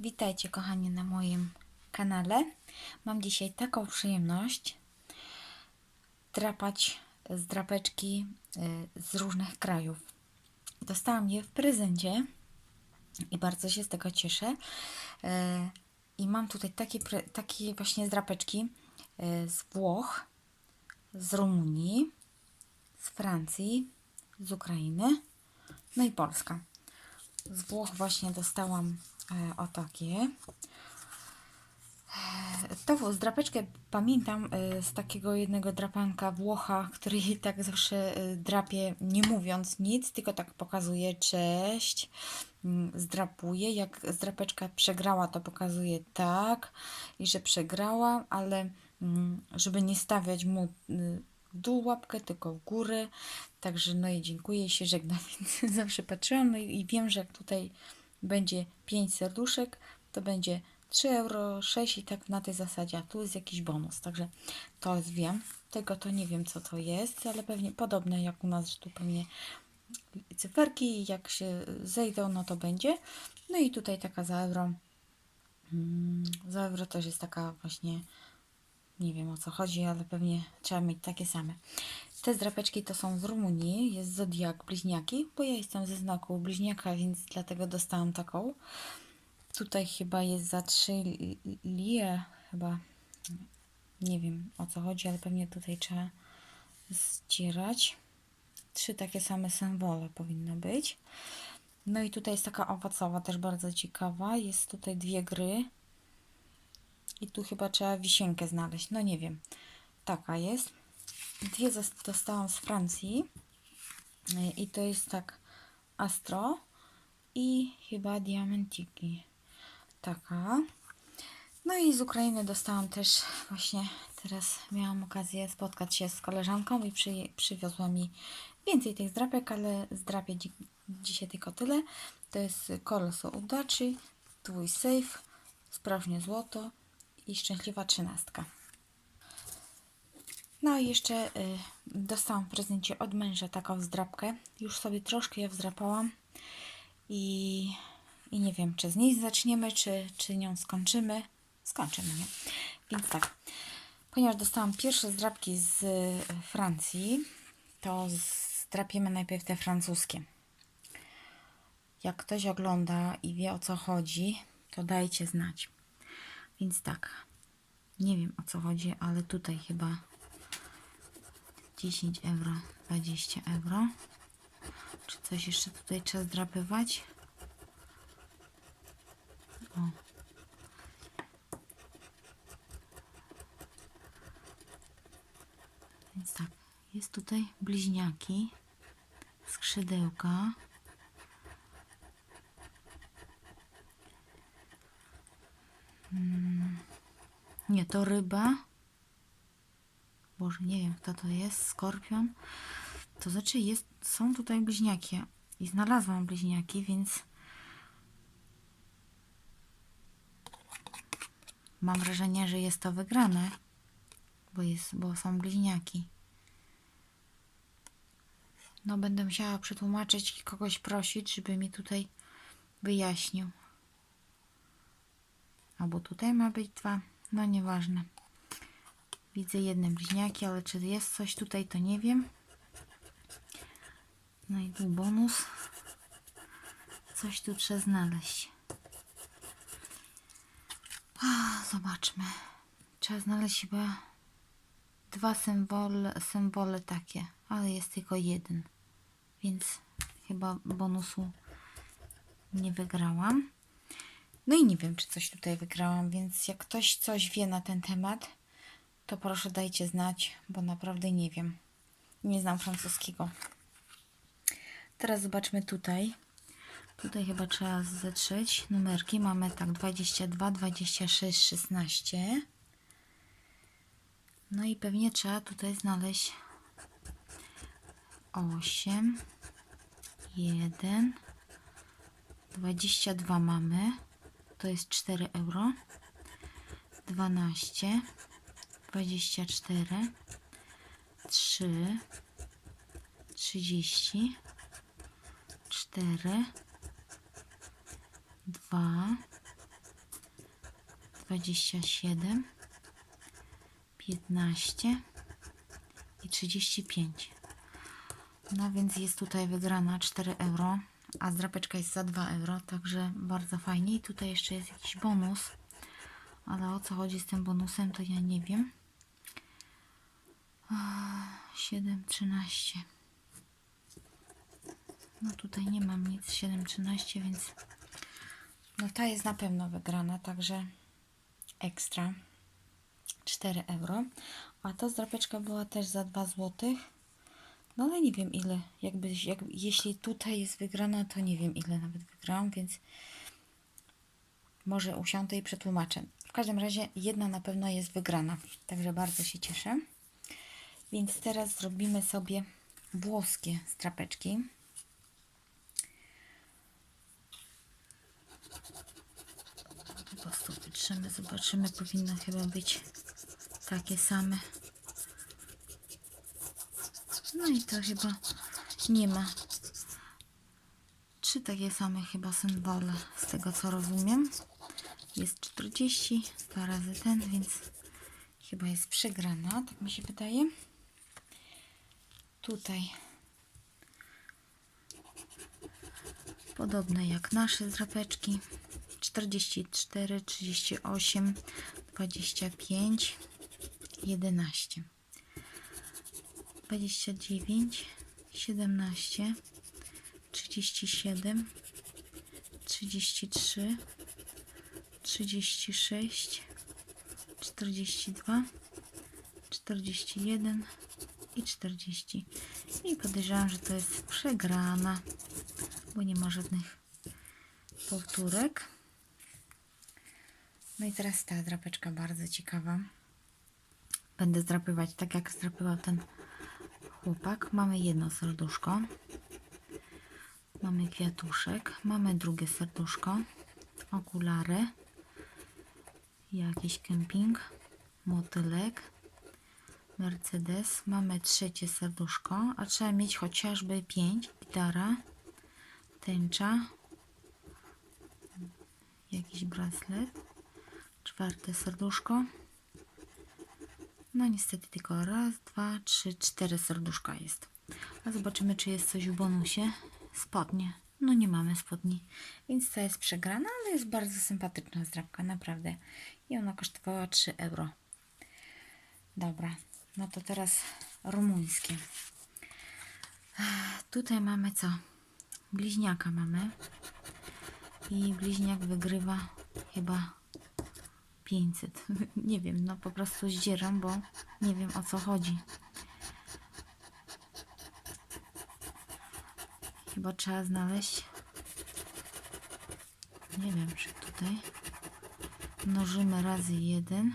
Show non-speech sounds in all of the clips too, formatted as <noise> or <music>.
Witajcie kochani na moim kanale. Mam dzisiaj taką przyjemność drapać z drapeczki y, z różnych krajów. Dostałam je w prezencie i bardzo się z tego cieszę. Y, I mam tutaj takie, takie właśnie drapeczki y, z Włoch, z Rumunii, z Francji, z Ukrainy, no i Polska. Z Włoch właśnie dostałam o takie. E, To drapeczkę pamiętam e, z takiego jednego drapanka Włocha, który jej tak zawsze e, drapie, nie mówiąc nic, tylko tak pokazuje cześć, mm, zdrapuje. Jak zdrapeczka przegrała, to pokazuje tak i że przegrała, ale mm, żeby nie stawiać mu y, w dół łapkę, tylko w górę. Także no i dziękuję się żegnam, <laughs> zawsze patrzyłam no i wiem, że jak tutaj będzie 5 serduszek, to będzie 3 euro, 6 i tak na tej zasadzie, a tu jest jakiś bonus, także to jest wiem. Tego to nie wiem co to jest, ale pewnie podobne jak u nas, że tu pewnie cyferki jak się zejdą, no to będzie. No i tutaj taka za euro. Mm, Za euro też jest taka właśnie nie wiem o co chodzi, ale pewnie trzeba mieć takie same. Te drapeczki to są z Rumunii, jest Zodiak Bliźniaki, bo ja jestem ze znaku bliźniaka, więc dlatego dostałam taką. Tutaj chyba jest za 3 li- lie, chyba nie wiem o co chodzi, ale pewnie tutaj trzeba ścierać. Trzy takie same symbole powinno być. No i tutaj jest taka owocowa, też bardzo ciekawa. Jest tutaj dwie gry. I tu chyba trzeba wisienkę znaleźć. No nie wiem. Taka jest. Dwie dostałam z Francji. I to jest tak Astro i chyba Diamentiki. Taka. No i z Ukrainy dostałam też właśnie teraz miałam okazję spotkać się z koleżanką i przy, przywiozła mi więcej tych zdrapek, ale zdrapię dzi dzisiaj tylko tyle. To jest Koloso Udaczy, Twój Safe, Sprażnie Złoto i Szczęśliwa Trzynastka. No i jeszcze y, dostałam w prezencie od męża taką zdrapkę. Już sobie troszkę je wzdrapałam i, i nie wiem, czy z niej zaczniemy, czy, czy nią skończymy. Skończymy, nie? Więc tak, ponieważ dostałam pierwsze zdrapki z y, Francji, to zdrapiemy najpierw te francuskie. Jak ktoś ogląda i wie o co chodzi, to dajcie znać. Więc tak, nie wiem o co chodzi, ale tutaj chyba 10 euro, 20 euro. Czy coś jeszcze tutaj trzeba zdrapywać? O. Więc tak, jest tutaj bliźniaki, skrzydełka. Mm, Nie, to ryba. Boże, nie wiem kto to jest, skorpion. To znaczy jest, są tutaj bliźniaki i znalazłam bliźniaki, więc mam wrażenie, że jest to wygrane, bo, jest, bo są bliźniaki. No będę musiała przetłumaczyć i kogoś prosić, żeby mi tutaj wyjaśnił. Albo tutaj ma być dwa, no nieważne. Widzę jedne bliźniaki, ale czy jest coś tutaj, to nie wiem. No i tu bonus. Coś tu trzeba znaleźć. Zobaczmy. Trzeba znaleźć chyba dwa symbole, symbole takie, ale jest tylko jeden. Więc chyba bonusu nie wygrałam. No i nie wiem, czy coś tutaj wygrałam, więc jak ktoś coś wie na ten temat, to proszę dajcie znać, bo naprawdę nie wiem. Nie znam francuskiego. Teraz zobaczmy tutaj. Tutaj chyba trzeba zetrzeć numerki. Mamy tak 22, 26, 16. No i pewnie trzeba tutaj znaleźć 8, 1, 22 mamy. To jest 4 euro. 12, 24, 3, 30, 4, 2, 27, 15 i 35. No więc jest tutaj wygrana 4 euro, a zdrapeczka jest za 2 euro, także bardzo fajnie. I tutaj jeszcze jest jakiś bonus, ale o co chodzi z tym bonusem, to ja nie wiem. 7, 13. No tutaj nie mam nic, 7, 13, więc no ta jest na pewno wygrana, także ekstra 4 euro. A ta zdrapeczka była też za 2 zł. No ale nie wiem ile, jakby, jak, jeśli tutaj jest wygrana, to nie wiem ile nawet wygrałam, więc może usiądę i przetłumaczę. W każdym razie jedna na pewno jest wygrana, także bardzo się cieszę. Więc teraz zrobimy sobie włoskie strapeczki. Po prostu wytrzymy, zobaczymy, powinno chyba być takie same. No i to chyba nie ma. Trzy takie same chyba symbole, z tego co rozumiem. Jest 40, dwa razy ten, więc chyba jest przegrana, tak mi się wydaje. Tutaj podobne jak nasze zrapeczki. 44, 38, 25, 11, 29, 17, 37, 33, 36, 42, 41 i 40. I podejrzewam, że to jest przegrana, bo nie ma żadnych powtórek. No i teraz ta drapeczka bardzo ciekawa. Będę zdrapywać tak, jak zdrapywał ten chłopak. Mamy jedno serduszko. Mamy kwiatuszek. Mamy drugie serduszko. Okulary. Jakiś kemping. Motylek. Mercedes. Mamy trzecie serduszko, a trzeba mieć chociażby pięć. Gitara. Tęcza. Jakiś bracelet czwarte serduszko. No niestety tylko raz, dwa, trzy, cztery serduszka jest. A zobaczymy, czy jest coś w bonusie. Spodnie. No nie mamy spodni, więc ta jest przegrana, ale jest bardzo sympatyczna zdrabka, naprawdę. I ona kosztowała 3 euro. Dobra, no to teraz rumuńskie. Tutaj mamy co? Bliźniaka mamy. I bliźniak wygrywa chyba 500. <laughs> nie wiem, no po prostu zdzieram, bo nie wiem o co chodzi. Chyba trzeba znaleźć. Nie wiem, czy tutaj mnożymy razy 1.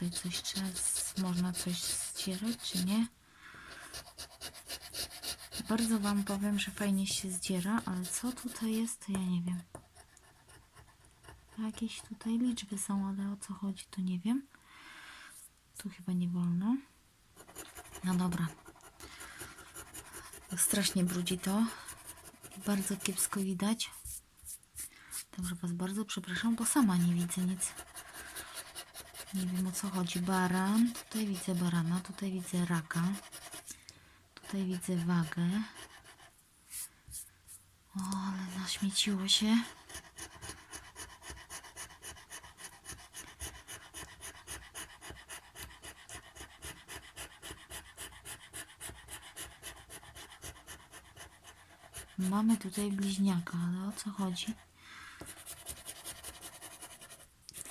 tutaj coś trzeba, można coś zdzierać, czy nie? Bardzo Wam powiem, że fajnie się zdziera, ale co tutaj jest, to ja nie wiem. Jakieś tutaj liczby są, ale o co chodzi, to nie wiem. Tu chyba nie wolno. No dobra. Strasznie brudzi to. Bardzo kiepsko widać. Także Was bardzo przepraszam, bo sama nie widzę nic. Nie wiem o co chodzi. Baran. Tutaj widzę barana. Tutaj widzę raka. Tutaj widzę wagę. O, ale naśmieciło się. Mamy tutaj bliźniaka, ale o co chodzi?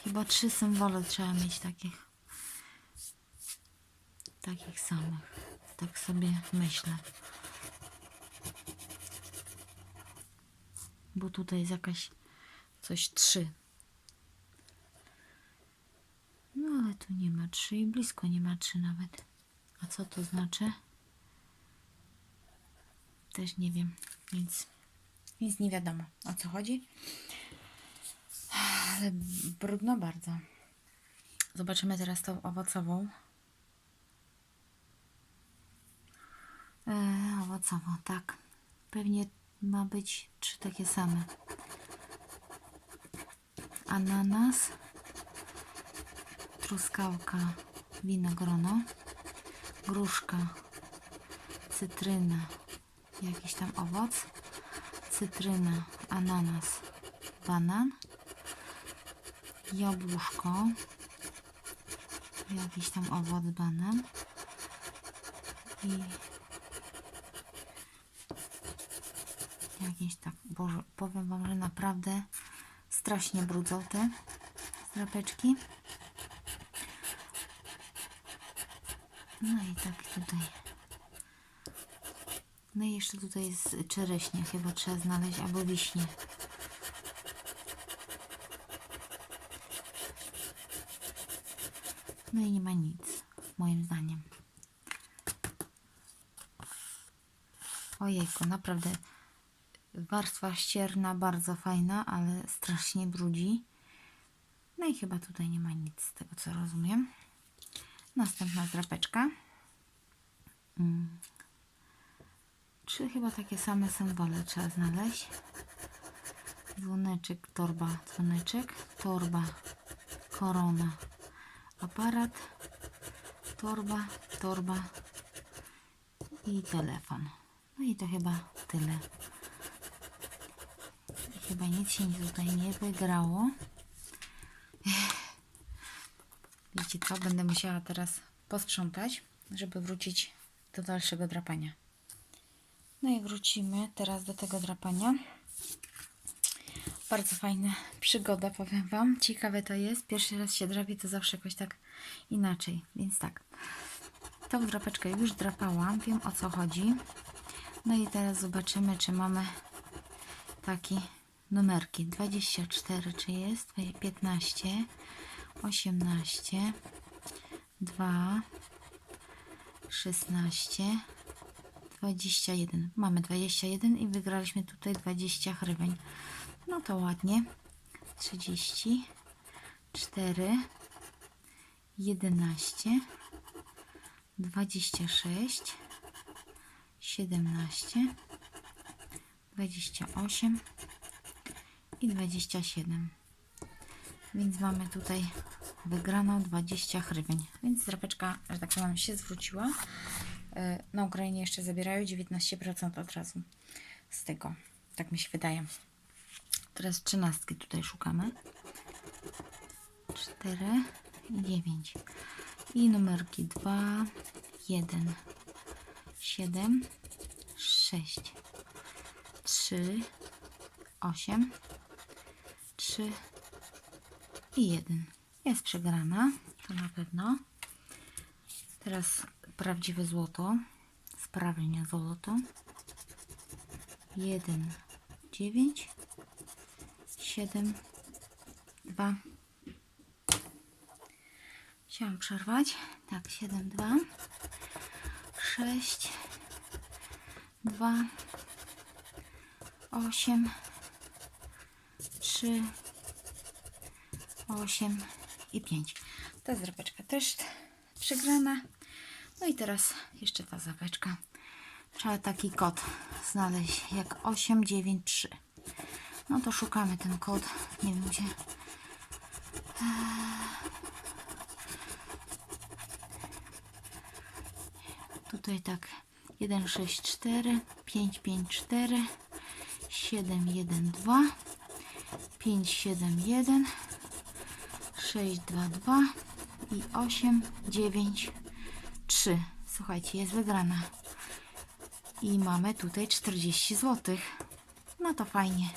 Chyba trzy symbole trzeba mieć takich. Takich samych. Tak sobie myślę. Bo tutaj jest jakaś coś trzy. No ale tu nie ma trzy i blisko nie ma trzy nawet. A co to znaczy? Też nie wiem, więc, więc nie wiadomo o co chodzi. Ale brudno bardzo. Zobaczymy teraz tą owocową. E, owocową, tak. Pewnie ma być trzy takie same. ananas, truskawka, winogrono, gruszka, cytryna, jakiś tam owoc, cytryna, ananas, banan, jabłuszko, jakiś tam owoc, banan i jakieś tak, Boże, powiem Wam, że naprawdę strasznie brudzą te drapeczki. No i tak tutaj. No i jeszcze tutaj jest czereśnia, chyba trzeba znaleźć, albo wiśnie. No i nie ma nic, moim zdaniem. Ojejku, naprawdę warstwa ścierna bardzo fajna, ale strasznie brudzi. No i chyba tutaj nie ma nic z tego co rozumiem. Następna drapeczka. Mm. Trzy chyba takie same symbole trzeba znaleźć. Dzwoneczek, torba, dzwoneczek, torba, korona, aparat, torba, torba i telefon. No i to chyba tyle. Chyba nic się tutaj nie wygrało. <sighs> Wiecie co? Będę musiała teraz posprzątać, żeby wrócić do dalszego drapania. No i wrócimy teraz do tego drapania. Bardzo fajna przygoda, powiem Wam. Ciekawe to jest. Pierwszy raz się drapie, to zawsze jakoś tak inaczej. Więc tak. Tą drapeczkę już drapałam. Wiem o co chodzi. No i teraz zobaczymy, czy mamy taki numerki 24 czy jest 15 18 2 16 21 mamy 21 i wygraliśmy tutaj 20 hryweń no to ładnie. 30 4 11 26 17 28 i 27 więc mamy tutaj wygraną 20 hryweń. Więc drapeczka, że tak powiem, się zwróciła. E, na Ukrainie jeszcze zabierają 19% od razu z tego, tak mi się wydaje teraz trzynastki tutaj szukamy. 4 i 9 i numerki 2 1 7 6 3 8 3 i 1 jest przegrana to na pewno. Teraz prawdziwe złoto. Sprawnie złoto. 1 9 7 2 Chciałam przerwać. Tak, 7, 2, 6, 2, 8, 3, 8 i 5. Ta drapeczka też przegrana. No i teraz jeszcze ta zapeczka. Trzeba taki kod znaleźć jak 893. No to szukamy ten kod. Nie wiem gdzie. Tutaj tak 164 554 712 571 622 i 893. Słuchajcie, jest wygrana. I mamy tutaj 40 zł. No to fajnie.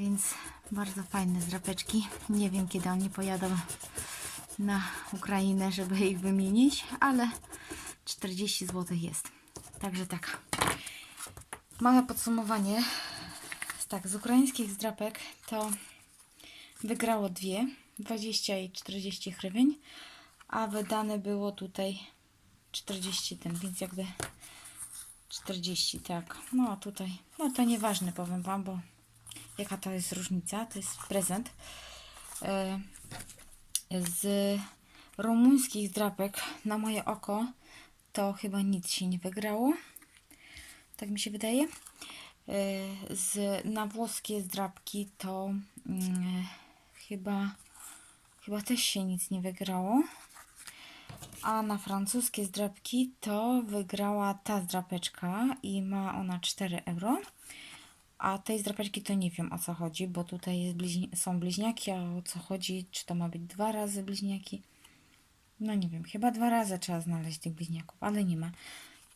Więc bardzo fajne zrapeczki. Nie wiem kiedy oni pojadą na Ukrainę, żeby ich wymienić, ale 40 zł jest. Także tak. Małe podsumowanie. Tak, z ukraińskich zdrapek to wygrało dwie, 20 i 40 hryweń, a wydane było tutaj 40 tym, więc jakby 40, tak. No tutaj, no to nieważne powiem Wam, bo jaka to jest różnica, to jest prezent. E, Z rumuńskich zdrapek na moje oko to chyba nic się nie wygrało. Tak mi się wydaje. E, Z, na włoskie zdrapki to mm, chyba, chyba też się nic nie wygrało. A na francuskie zdrapki to wygrała ta zdrapeczka i ma ona 4 euro. A tej zdrapeczki to nie wiem o co chodzi, bo tutaj jest bliźni- są bliźniaki, a o co chodzi, czy to ma być dwa razy bliźniaki. No nie wiem, chyba dwa razy trzeba znaleźć tych bliźniaków, ale nie ma.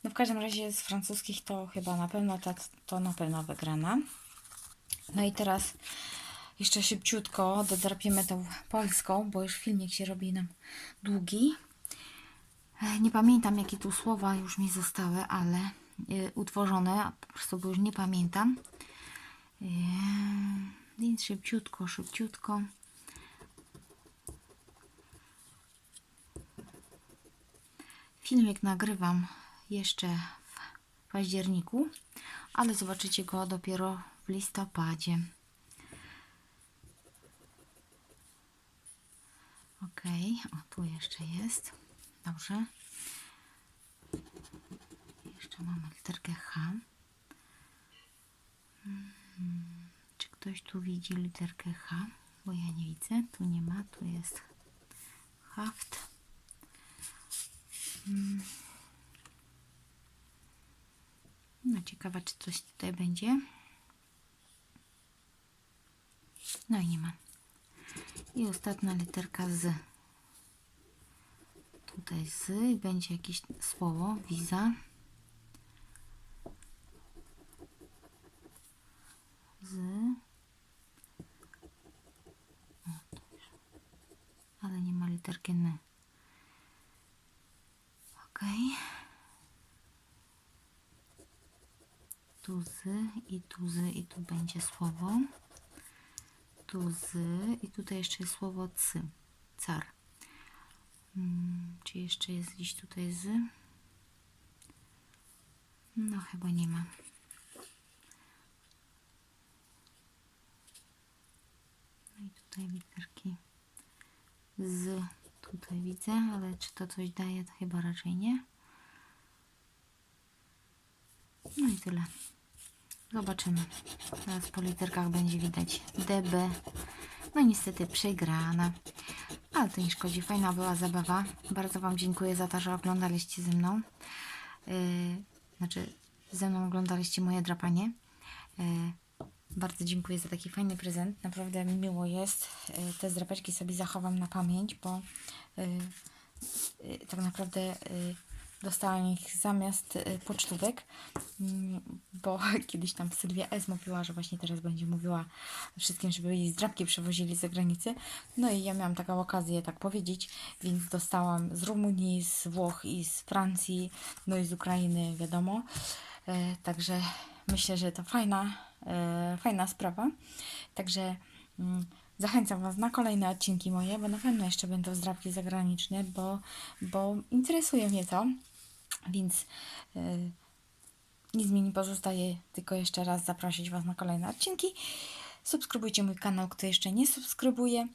No w każdym razie z francuskich to chyba na pewno ta, to na pewno wygrana. No i teraz jeszcze szybciutko dodrapiemy tą polską, bo już filmik się robi nam długi. E, Nie pamiętam jakie tu słowa już mi zostały, ale e, utworzone, po prostu już nie pamiętam. Więc szybciutko, szybciutko. Filmik nagrywam jeszcze w październiku, ale zobaczycie go dopiero w listopadzie. Ok, o tu jeszcze jest. Dobrze. Jeszcze mamy literkę H. Mhm. Czy ktoś tu widzi literkę H? Bo ja nie widzę. Tu nie ma, tu jest haft. No ciekawa, czy coś tutaj będzie. No i nie ma. I ostatnia literka z. Tutaj z będzie jakieś słowo, wiza. Z. O, tu już. Ale nie ma literki N. Ok. Tu z i tu z i tu będzie słowo. Tu z i tutaj jeszcze jest słowo cy. Car. Hmm, czy jeszcze jest gdzieś tutaj z? No chyba nie ma. No i tutaj literki z tutaj widzę, ale czy to coś daje, to chyba raczej nie. No i tyle. Zobaczymy. Teraz po literkach będzie widać DB. No niestety przegrana. Ale to nie szkodzi. Fajna była zabawa. Bardzo Wam dziękuję za to, że oglądaliście ze mną. Yy, znaczy, ze mną oglądaliście moje drapanie. Yy, bardzo dziękuję za taki fajny prezent. Naprawdę mi miło jest. Yy, te zdrapeczki sobie zachowam na pamięć, bo yy, yy, tak naprawdę yy, dostałam ich zamiast yy, pocztówek, Mm, bo <laughs> kiedyś tam Sylwia S. mówiła, że właśnie teraz będzie mówiła wszystkim, żeby jej zdrapki przewozili z zagranicy. No i ja miałam taką okazję tak powiedzieć, więc dostałam z Rumunii, z Włoch i z Francji, no i z Ukrainy, wiadomo. E, Także myślę, że to fajna, e, fajna sprawa. Także mm, zachęcam Was na kolejne odcinki moje, bo na pewno jeszcze będą zdrapki zagraniczne, bo, bo interesuje mnie to. Więc e, nic mi nie pozostaje, tylko jeszcze raz zaprosić Was na kolejne odcinki. Subskrybujcie mój kanał, kto jeszcze nie subskrybuje.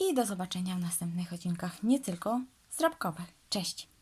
I do zobaczenia w następnych odcinkach, nie tylko zdrabkowych. Cześć!